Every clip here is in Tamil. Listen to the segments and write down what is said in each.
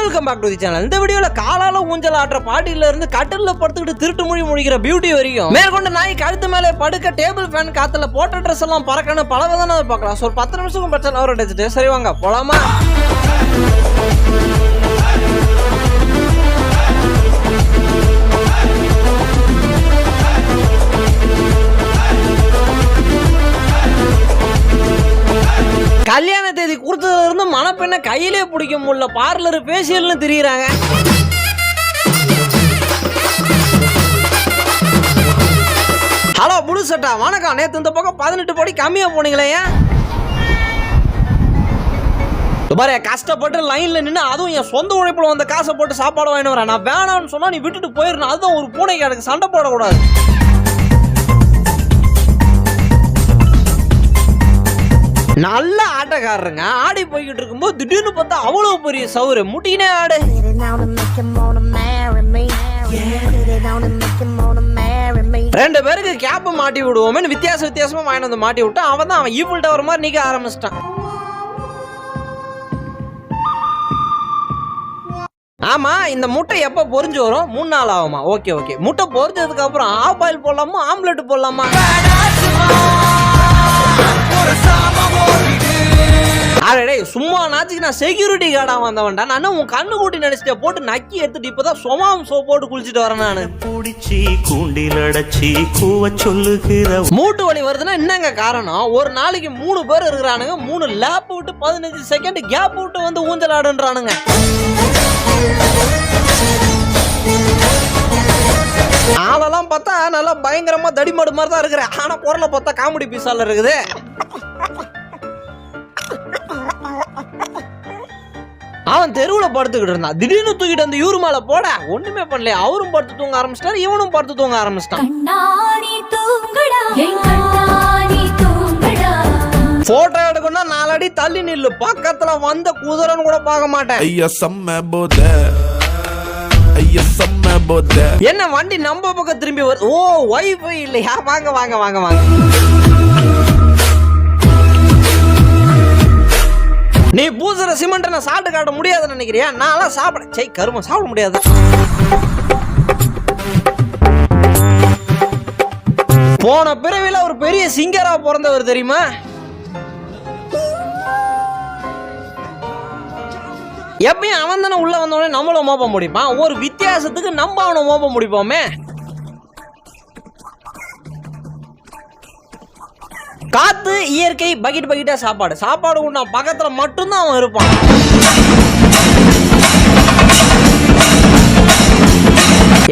Welcome back to the channel இந்த வீடியோல காலால ஊஞ்சல் ஆடுற பாட்டில இருந்து கட்டில்ல படுத்துக்கிட்டு திருட்டு மொழி முடிக்கிற பியூட்டி வரைக்கும் மேற்கொண்டு நாய் கழுத்து மேலே படுக்க டேபிள் ஃபேன் காத்துல போட்ட ட்ரெஸ் எல்லாம் பறக்கணும் பல விதம் பார்க்கலாம். ஸோ ஒரு பத்து நிமிஷம் பிரச்சனை அவரை அடிச்சுட்டு சரி வாங்க போலாமா? கையிலே பிடிக்க முடியல பார்லர் பேசியல்னு திரியுறாங்க. ஹலோ முழுசட்டா வணக்கம். நேத்து இந்த பக்கம் பதினெட்டு படி கம்மியா போனீங்களே ஏன்? பாரு கஷ்டப்பட்டு லைன்ல நின்று அதுவும் என் சொந்த உழைப்புல வந்த காசை போட்டு சாப்பாடு வாங்கிட்டு வரேன் நான் வேணாம்னு சொன்னா நீ விட்டுட்டு போயிடணும். அதுதான் ஒரு பூனைக்கு எனக்கு சண்டை போடக்கூடாது. நல்ல ஆட்டக்காரருங்க. ஆடி போய்கிட்டு இருக்கும்போது திடீர்னு பார்த்தா அவ்வளவு பெரிய சவுரு. முட்டினே ஆடு. ரெண்டு பேருக்கு கேப் மாட்டி விடுவோமே வித்தியாச வித்தியாசமா வாங்கி வந்து மாட்டி விட்டான் அவன் தான் அவன் ஈவில் டவர் மாதிரி நிக்க ஆரம்பிச்சிட்டான். ஆமா இந்த முட்டை எப்போ பொரிஞ்சு வரும்? மூணு நாள் ஆகுமா? ஓகே ஓகே முட்டை பொரிஞ்சதுக்கு அப்புறம் ஆஃப் ஆயில் போடலாமா ஆம்லெட் போடலாமா? அடடே சும்மா நாச்சுக்கு நான் செக்யூரிட்டி கார்டா வந்தவன்டா. நான் உன் கண்ணு கூட்டி நினைச்சிட்டே போட்டு நக்கி எடுத்துட்டு இப்பதான் சொமாம் சோப் போட்டு குளிச்சுட்டு வரேன் நானு. பூடிச்சி கூண்டில் அடைச்சி கூவ சொல்லுகிற மூட்டு வலி வருதுன்னா என்னங்க காரணம்? ஒரு நாளைக்கு மூணு பேர் இருக்கிறானுங்க. மூணு லேப் விட்டு பதினஞ்சு செகண்ட் கேப் விட்டு வந்து ஊஞ்சல் ஆடுன்றானுங்க. ஆளெல்லாம் பார்த்தா நல்லா பயங்கரமா தடிமாடு மாதிரி தான் இருக்கிறேன். ஆனா குரலை பார்த்தா காமெடி பீஸால இருக்குது. அவன் தெருவுல படுத்துக்கிட்டு இருந்தான். திடீர்னு தூக்கிட்டு வந்து இவரு மேல போட. ஒண்ணுமே பண்ணல அவரும் படுத்து தூங்க ஆரம்பிச்சிட்டாரு. இவனும் படுத்து தூங்க ஆரம்பிச்சிட்டான். போட்டோ எடுக்கணும்னா நாலடி தள்ளி நில்லு. பக்கத்துல வந்த குதிரைன்னு கூட பார்க்க மாட்டேன். ஐயா செம்ம போத. ஐயா செம்ம போத. என்ன வண்டி நம்ம பக்கம் திரும்பி வருது ஓ வைஃபை இல்லையா? வாங்க வாங்க வாங்க வாங்க. நீ பூசுற சிமெண்ட் நான் சாப்பிட்டு காட்ட முடியாதுன்னு நினைக்கிறியா? நான்லாம் சாப்பிட சை கருமம் சாப்பிட முடியாது. போன பிறவியில் ஒரு பெரிய சிங்கரா பிறந்தவர் தெரியுமா? எப்பயும் அவன் தானே உள்ள வந்தோடனே நம்மளும் மோப்ப முடிப்பான். ஒரு வித்தியாசத்துக்கு நம்ம அவனை மோப்ப முடிப்போமே. காத்து இயற்கை பக்கெட் பக்கெட்டா சாப்பாடு. சாப்பாடு உண்ணா பக்கத்துல மட்டும்தான் அவன் இருப்பான்.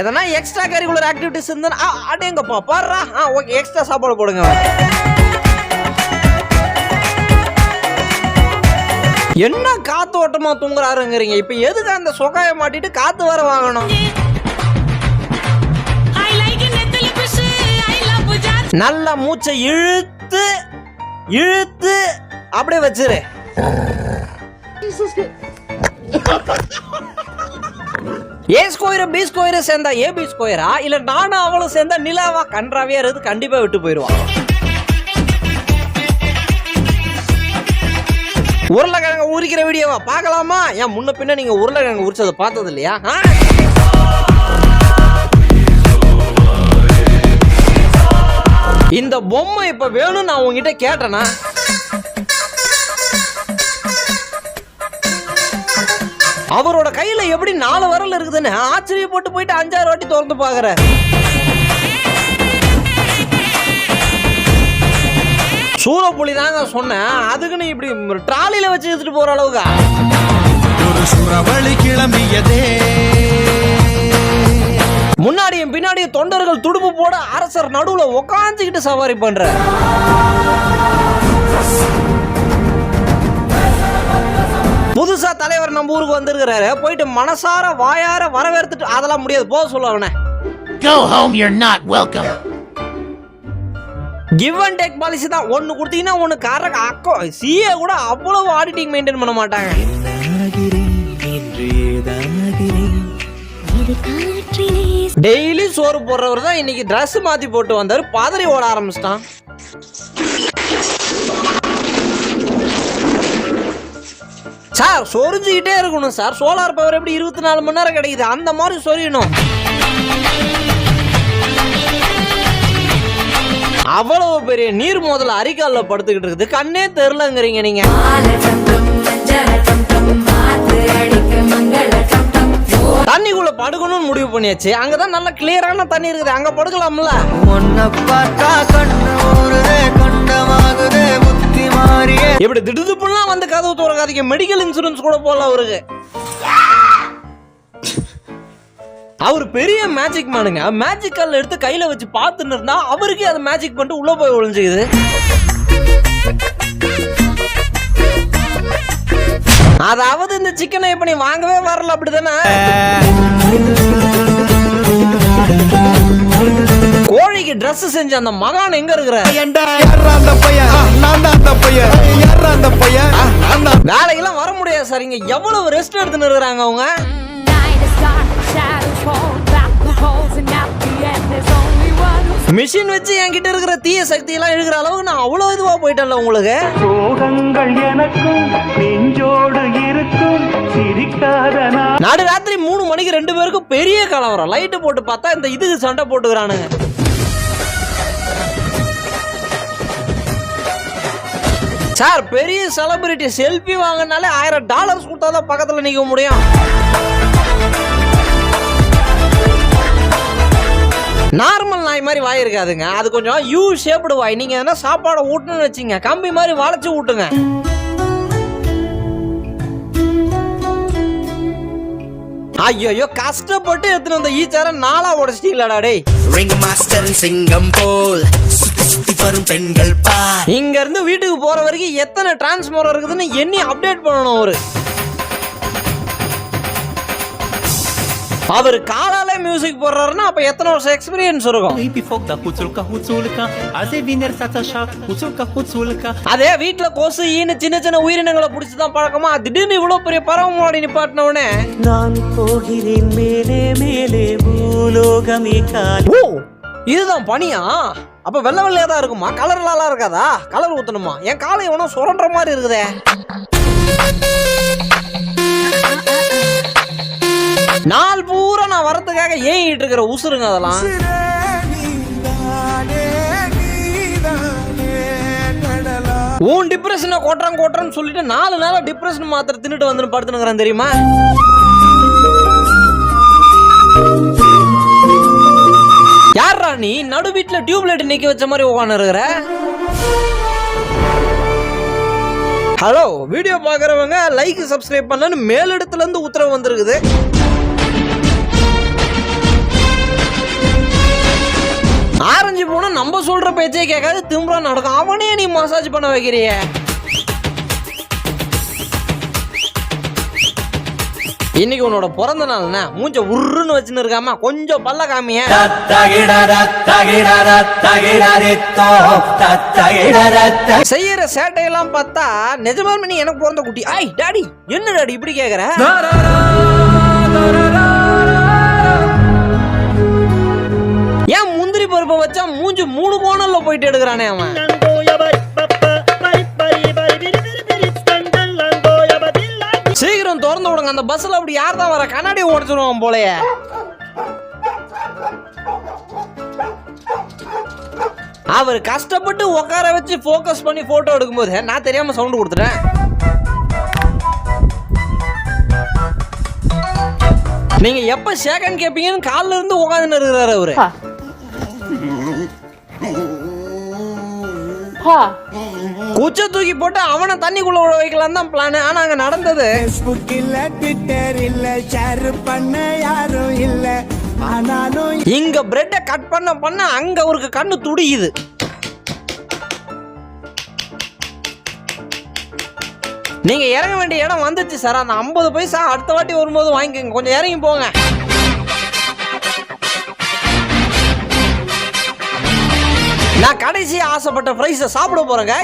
எதனா எக்ஸ்ட்ரா கரிக்குலர் ஆக்டிவிட்டிஸ் இருந்தா அடேங்கப்பா பாடுறா. ஆ ஓகே எக்ஸ்ட்ரா சாப்பாடு போடுங்க. என்ன காத்து ஓட்டமா தூங்குறாருங்கிறீங்க? இப்ப எதுக்கு அந்த சொகாய மாட்டிட்டு காத்து வர வாங்கணும்? நல்ல மூச்சை இழுத்து இழுத்து அப்படியே வச்சிரு. ஏ ஸ்கொயர் பி ஸ்கொயர் சேர்ந்தா ஏ பி ஸ்கொயரா? இல்ல நானும் அவளும் சேர்ந்தா நிலாவா கன்றாவியா இருந்து கண்டிப்பா விட்டு போயிடுவான் உருளைக்கிழங்கு உரிக்கிற வீடியோவா? பார்க்கலாமா? ஏன் முன்ன பின்ன நீங்க உருளைக்கிழங்கு உரிச்சதை பார்த்தது இல்லையா இந்த பொம்மை இப்ப வேணும் நான் உங்ககிட்ட கேட்டேனா? அவரோட கையில எப்படி நாலு வரல இருக்குதுன்னு ஆச்சரியப்பட்டு போயிட்டு அஞ்சாறு வாட்டி திறந்து பாக்குற சூரப்புலி தாங்க சொன்னேன். அதுக்குன்னு இப்படி ட்ராலில வச்சு எடுத்துட்டு போற அளவுக்கா? ஒரு சூறாவளி கிளம்பியதே. முன்னாடியும் பின்னாடியும் தொண்டர்கள் துடுப்பு போட அரசர் நடுவுல உக்காந்துக்கிட்டு சவாரி பண்ற புதுசா தலைவர் நம்ம ஊருக்கு வந்திருக்கிறாரு. போயிட்டு மனசார வாயார வரவேற்றுட்டு அதெல்லாம் முடியாது. போக சொல்ல அவனை. Go home, you're not welcome. Give and take policy தான். ஒன்னு கொடுத்தீங்கன்னா ஒன்னு கரெக்ட் அக்கோ சிஏ கூட அவ்வளவு ஆடிட்டிங் மெயின்டைன் பண்ண மாட்டாங்க. டெய்லி சோறு போடுறவர் தான் இன்னைக்கு Dress மாத்தி போட்டு வந்தாரு. பதறி ஓட ஆரம்பிச்சிட்டான். சார் சொரிஞ்சுக்கிட்டே இருக்கணும் சார். சோலார் பவர் எப்படி இருபத்தி நாலு மணி நேரம் கிடைக்குது? அந்த மாதிரி சொரியணும். அவ்வளவு பெரிய நீர் மோதல் அரிக்கால்ல படுத்துக்கிட்டு இருக்குது. கண்ணே தெரிலங்கிறீங்க நீங்க. தண்ணிக்குள்ள படுக்கணும்னு முடிவு பண்ணியாச்சு. அங்கதான் நல்ல கிளியரான தண்ணி இருக்குது. அங்க படுக்கலாம்ல? இப்படி திடுதுப்புலாம் வந்து கதவு திறக்காதீங்க. மெடிக்கல் இன்சூரன்ஸ் கூட போடல அவருக்கு. அவர் பெரிய மேஜிக் மேனுங்க மேஜிக் கல் எடுத்து கையில வச்சு பார்த்துன்னு இருந்தா அவருக்கே அதை மேஜிக் பண்ணிட்டு உள்ள போய் ஒளிஞ்சுக்குது. அதாவது இந்த சிக்கனை இப்ப நீ வாங்கவே வரல அப்படிதானே? கோழிக்கு Dress செஞ்ச அந்த மகான் எங்க இருக்கிற? யாரா அந்த பையன்? ஆ, நான் தான் அந்த பையன். யாரா அந்த பையன்? தான். வேலைக்கெல்லாம் வர முடியாது சார் இங்க எவ்வளவு ரெஸ்ட் எடுத்துன்னு இருக்கிறாங்க அவங்க? மிஷின் வச்சு என்கிட்ட இருக்கிற தீய சக்தி எல்லாம் எடுக்கிற அளவுக்கு நான் அவ்வளவு இதுவா போயிட்டேன்ல உங்களுக்கு? சோகங்கள் எனக்கும் நெஞ்சோடு இருக்கும் சிரிக்காத நாடு ராத்திரி மூணு மணிக்கு ரெண்டு பேருக்கும் பெரிய கலவரம். லைட்டு போட்டு பார்த்தா இந்த இதுக்கு சண்டை போட்டுக்கிறானுங்க. சார் பெரிய செலிபிரிட்டி செல்ஃபி வாங்கினாலே ஆயிரம் டாலர்ஸ் கொடுத்தாதான் பக்கத்துல நிக்க முடியும். மாதிரி வாய் இருக்காதுங்க. அது கொஞ்சம் யூ ஷேப்டு வாய். நீங்க எதனா சாப்பாடை ஊட்டணும்னு வச்சுங்க. கம்பி மாதிரி வளைச்சு ஊட்டுங்க. ஐயோ கஷ்டப்பட்டு எடுத்துட்டு வந்த ஈச்சார நாளா உடச்சிட்டீங்களாடா டேய். ரிங் மாஸ்டர் சிங்கம் போல் வரும் பெண்கள் பார் இங்க இருந்து வீட்டுக்கு போற வரைக்கும் எத்தனை டிரான்ஸ்மோர் இருக்குதுன்னு எண்ணி அப்டேட் பண்ணணும் அவரு. அவர் காலாலே மியூசிக் போடுறாருன்னா அப்ப எத்தனை வருஷம் எக்ஸ்பீரியன்ஸ் இருக்கும். அதே வீட்டுல கொசு ஈனு சின்ன சின்ன உயிரினங்களை பிடிச்சதான் பழக்கமா? திடீர்னு இவ்வளவு பெரிய பறவை மாடி நிப்பாட்டினவனே நான் போகிறேன் மேலே மேலே பூலோகமே கால். ஓ இதுதான் பனியா? அப்ப வெள்ளை வெள்ளையா தான் இருக்குமா? கலர்லாம் இருக்காதா? கலர் ஊத்தணுமா? என் காலை எவனோ சுரண்டுற மாதிரி இருக்குதே. நாள் பூரா நான் வரதுக்காக ஏங்கிட்டு இருக்கிற உசுருங்க அதெல்லாம்? உன் டிப்ரெஷனை கொட்டுறேன் கொட்டுறேன்னு சொல்லிட்டு நாலு நாளா டிப்ரெஷன் மாத்திரை தின்னுட்டு வந்து படுத்துனுங்கிறேன் தெரியுமா? யாரா நீ? நடு வீட்டுல டியூப் லைட் நிக்க வச்ச மாதிரி உட்காந்து இருக்கிற ஹலோ வீடியோ பாக்குறவங்க லைக் சப்ஸ்கிரைப் பண்ணலன்னு மேலிடத்துல இருந்து உத்தரவு வந்திருக்குது. ஆரஞ்சு போனா நம்ம சொல்ற பேச்சே கேட்காது திம்புறா நடக்கும். அவனே நீ மசாஜ் பண்ண வைக்கிறிய. இன்னைக்கு உன்னோட பிறந்த நாள்னா மூஞ்ச உருன்னு வச்சுன்னு இருக்காம கொஞ்சம் பல்ல காமிய. செய்யற சேட்டையெல்லாம் பார்த்தா நிஜமாலுமே நீ எனக்கு பிறந்த குட்டி. ஐய் டாடி என்ன டாடி இப்படி கேக்குற? முந்திரி பருப்பை வச்சா மூஞ்சி மூணு கோணல்ல போயிட்டு எடுக்கிறானே அவன். சீக்கிரம் திறந்து விடுங்க அந்த பஸ்ல அப்படி யார் தான் வர கண்ணாடி உடச்சிருவான் போலயே. அவர் கஷ்டப்பட்டு உட்கார வச்சு ஃபோக்கஸ் பண்ணி போட்டோ எடுக்கும்போது நான் தெரியாம சவுண்ட் கொடுத்துட்டேன். நீங்க எப்ப சேகன் கேப்பீங்கன்னு கால்ல இருந்து உட்காந்து இருக்கிறாரு அவரு. குச்ச தூக்கி போட்டு அவனை தண்ணிக்குள்ள விட வைக்கலாம் தான் பிளான் ஆனா அங்க நடந்தது. Facebook இல்ல ட்விட்டர் இல்ல ஷேர் பண்ண யாரும் இல்ல. ஆனாலும் இங்க பிரெட்டை கட் பண்ண பண்ண அங்க அவருக்கு கண்ணு துடிக்குது. நீங்க இறங்க வேண்டிய இடம் வந்துச்சு சார் அந்த ஐம்பது பைசா அடுத்த வாட்டி வரும்போது வாங்கிக்கோங்க. கொஞ்சம் இறங்கி போங்க. நான் கடைசி ஆசைப்பட்ட ஃப்ரைஸை சாப்பிட போறேங்க.